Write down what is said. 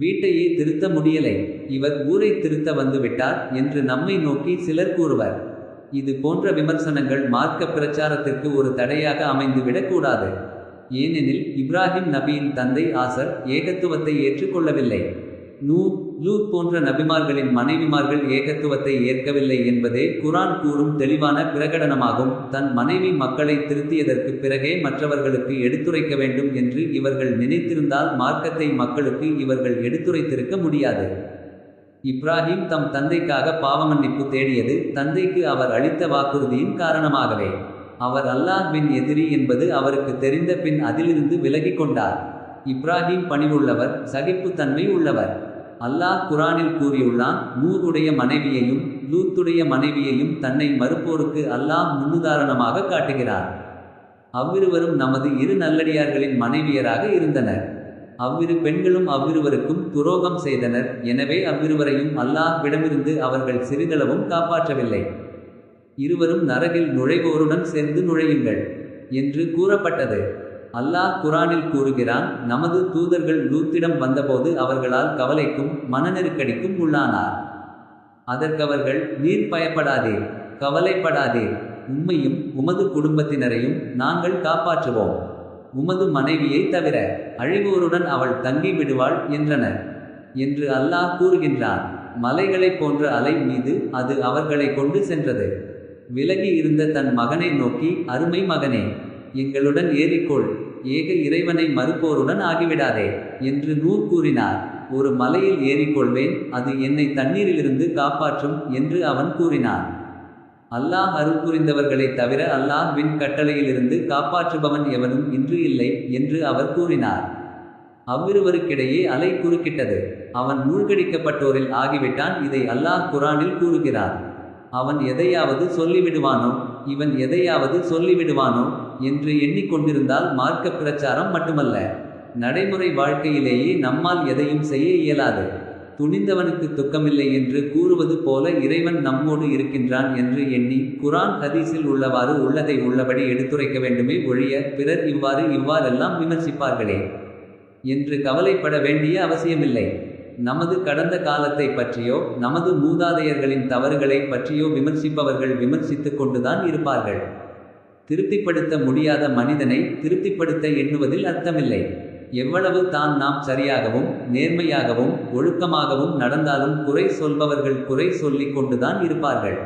வீட்டையே திருத்த முடியலை. இவர் ஊரை திருத்த வந்துவிட்டார் என்று நம்மை நோக்கி சிலர் கூறுவர். இது போன்ற விமர்சனங்கள் மார்க்க பிரச்சாரத்திற்கு ஒரு தடையாக அமைந்துவிடக்கூடாது ஏனெனில் இப்ராஹிம் நபியின் தந்தை ஆசர் ஏகத்துவத்தை ஏற்றுக்கொள்ளவில்லை. நூ லூத் போன்ற நபிமார்களின் மனைவிமார்கள் ஏகத்துவத்தை ஏற்கவில்லை என்பதே குரான் கூறும் தெளிவான பிரகடனமாகும். தன் மனைவி மக்களை திருத்தியதற்கு பிறகே மற்றவர்களுக்கு எடுத்துரைக்க வேண்டும் என்று இவர்கள் நினைத்திருந்தால் மார்க்கத்தை மக்களுக்கு இவர்கள் எடுத்துரைத்திருக்க முடியாது. இப்ராஹிம் தம் தந்தைக்காக பாவமன்னிப்பு தேடியது தந்தைக்கு அவர் அளித்த வாக்குறுதியின் காரணமாகவே. அவர் அல்லாஹ்வின் எதிரி என்பது அவருக்கு தெரிந்த பின் அதிலிருந்து விலகிக் கொண்டார். இப்ராஹிம் பணிவுள்ளவர் சகிப்புத்தன்மை உள்ளவர். அல்லாஹ் குரானில் கூறியுள்ளான் நூருடைய மனைவியையும் லூத்துடைய மனைவியையும் தன்னை மறுப்போருக்கு அல்லாஹ் முன்னுதாரணமாக காட்டுகிறார். அவ்விருவரும் நமது இரு நல்லடியார்களின் மனைவியராக இருந்தனர். அவ்விரு பெண்களும் அவ்விருவருக்கும் துரோகம் செய்தனர். எனவே அவ்விருவரையும் அல்லாஹ் விடமிருந்து அவர்கள் சிறிதளவும் காப்பாற்றவில்லை. இருவரும் நரகில் நுழைவோருடன் சேர்ந்து நுழையுங்கள் என்று கூறப்பட்டது. அல்லாஹ் குரானில் கூறுகிறான் நமது தூதர்கள் லூத்திடம் வந்தபோது அவர்களால் கவலைக்கும் மனநெருக்கடிக்கும் உள்ளானார். அதற்கவர்கள் நீர் பயப்படாதே கவலைப்படாதே உம்மையும் உமது குடும்பத்தினரையும் நாங்கள் காப்பாற்றுவோம். உமது மனைவியை தவிர அழிவோருடன் அவள் தங்கி விடுவாள் என்றனர். என்று அல்லாஹ் கூறுகின்றான். மலைகளைப் போன்ற அலை மீது அது அவர்களை கொண்டு சென்றது. விலகி இருந்த தன் மகனை நோக்கி அருமை மகனே எங்களுடன் ஏறிக்கொள். ஏக இறைவனை மறுப்போருடன் ஆகிவிடாதே என்று நூர் கூறினார். ஒரு மலையில் ஏறிக்கொள்வேன் அது என்னை தண்ணீரிலிருந்து காப்பாற்றும் என்று அவன் கூறினான். அல்லாஹ் அருள் புரிந்தவர்களைத் தவிர அல்லாஹ்வின் கட்டளையிலிருந்து காப்பாற்றுபவன் எவனும் இன்று இல்லை என்று அவர் கூறினார். அவ்விருவருக்கிடையே அலை குறுக்கிட்டது. அவன் மூழ்கடிக்கப்பட்டோரில் ஆகிவிட்டான் இதை அல்லாஹ் குரானில் கூறுகிறார் அவன் எதையாவது சொல்லிவிடுவானோ? இவன் எதையாவது சொல்லிவிடுவானோ? என்று எண்ணிக்கொண்டிருந்தால் மார்க்க பிரச்சாரம் மட்டுமல்ல. நடைமுறை வாழ்க்கையிலேயே நம்மால் எதையும் செய்ய இயலாது. துணிந்தவனுக்கு துக்கமில்லை என்று கூறுவது போல இறைவன் நம்மோடு இருக்கின்றான் என்று எண்ணி குரான் ஹதீஸில் உள்ளவாறு உள்ளதை உள்ளபடி எடுத்துரைக்க வேண்டுமே ஒழிய பிறர் இவ்வாறு இவ்வாறெல்லாம் விமர்சிப்பார்களே. என்று கவலைப்பட வேண்டிய அவசியமில்லை. நமது கடந்த காலத்தை பற்றியோ நமது மூதாதையர்களின் தவறுகளை பற்றியோ விமர்சிப்பவர்கள் விமர்சித்துக் கொண்டுதான் இருப்பார்கள். திருப்திப்படுத்த முடியாத மனிதனை திருப்திப்படுத்த எண்ணுவதில் அர்த்தமில்லை. எவ்வளவு தான் நாம் சரியாகவும் நேர்மையாகவும் ஒழுக்கமாகவும் நடந்தாலும் குறை சொல்பவர்கள் குறை சொல்லிக் கொண்டுதான் இருப்பார்கள்.